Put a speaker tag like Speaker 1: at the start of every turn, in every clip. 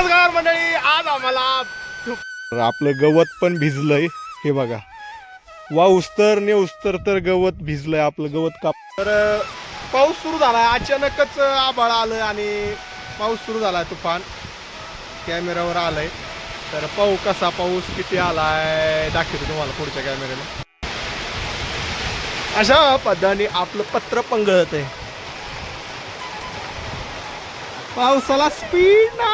Speaker 1: नमस्कार मंडळी आज आम्हाला आपलं गवत पण भिजलंय. हे बघा. वाऊस तर नेऊस तर तर गवत भिजलंय. आपलं गवत काप तर पाऊस सुरू झालाय. अचानकच आभाळ आलं आणि पाऊस सुरू झालाय तुफान. कॅमेऱ्यावर आलंय. तर पाहू कसा पाऊस किती आलाय. दाखवतो तुम्हाला पुढच्या कॅमेऱ्याला. अशा पद्धतीने आपलं पत्र पंगळत आहे पावसाला स्पीड ना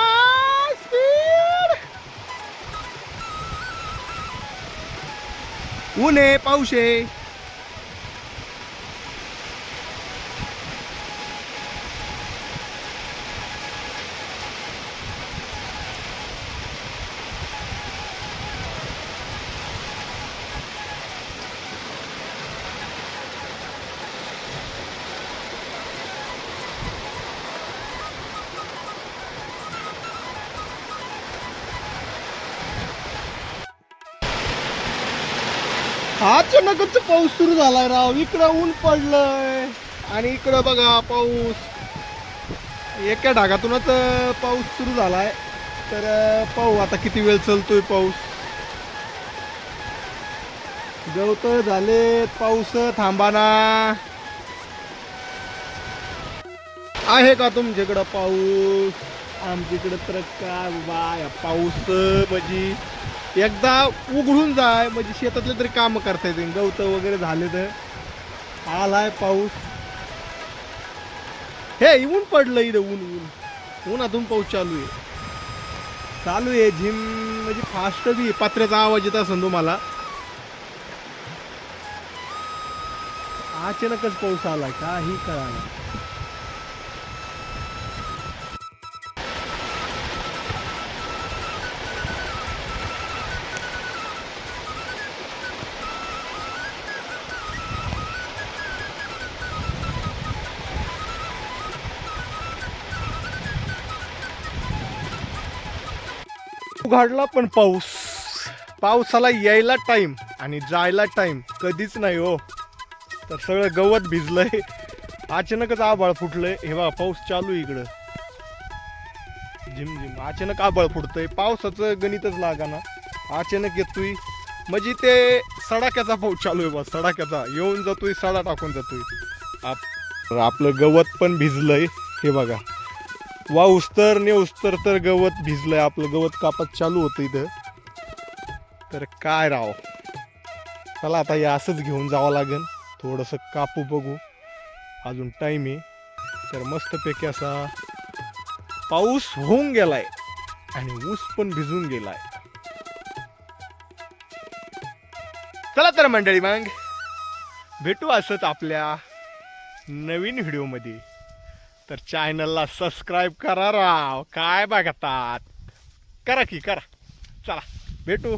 Speaker 1: ऊन आहे पाऊस आहे अचानकच पाऊस सुरू झालाय राव. इकडं ऊन पडलंय. आणि इकडं बघा पाऊस. एका ढागातूनच पाऊस सुरू झालाय. तर पाहू आता किती वेळ चलतोय पाऊस. गवत झालेत पाऊस थांबाना आहे का तुमच्याकडं पाऊस? आमच्याकडं तर काय बा या पाऊस म्हणजे एकदा उघडून जाय म्हणजे शेतातले तरी काम करता येते गवत वगैरे झाले तर. आलाय पाऊस. हे ऊन पडलं इथं ऊन ऊन. उन्हातून पाऊस चालू आहे. चालू आहे झिम म्हणजे फास्ट बी पत्र्याचा आवाज येत असेल तुम्हाला. अचानकच पाऊस आला काही कळाला उघडला पण पाऊस. पावसाला यायला टाइम आणि जायला टाइम कधीच नाही हो. तर सगळं गवत भिजलंय. अचानकच आबाळ फुटलंय. हे बा पाऊस चालू आहे इकडं. झिम झिम अचानक आबाळ फुटतंय. पावसाचं गणितच लागाना. अचानक येतोय. म्हणजे ते सडाक्याचा पाऊस चालू आहे बा सडाक्याचा. येऊन जातोय सडा टाकून जातोय. आप आपलं गवत पण भिजलंय. हे बघा. वा उस्तर ने उस्तर तर गवत भिजलंय आपलं. गवत कापत चालू होतं इथं. तर काय राव? चला आता हे असंच घेऊन जावं लागेल. थोडंसं कापू बघू. अजून टाईम आहे. तर मस्तपैकी असा पाऊस होऊन गेलाय आणि ऊस पण भिजून गेलाय. चला तर मंडळी मग भेटू असंच आपल्या नवीन व्हिडिओमध्ये तर चॅनलला सबस्क्राईब करा राव. काय बघतात? करा की करा. चला भेटू.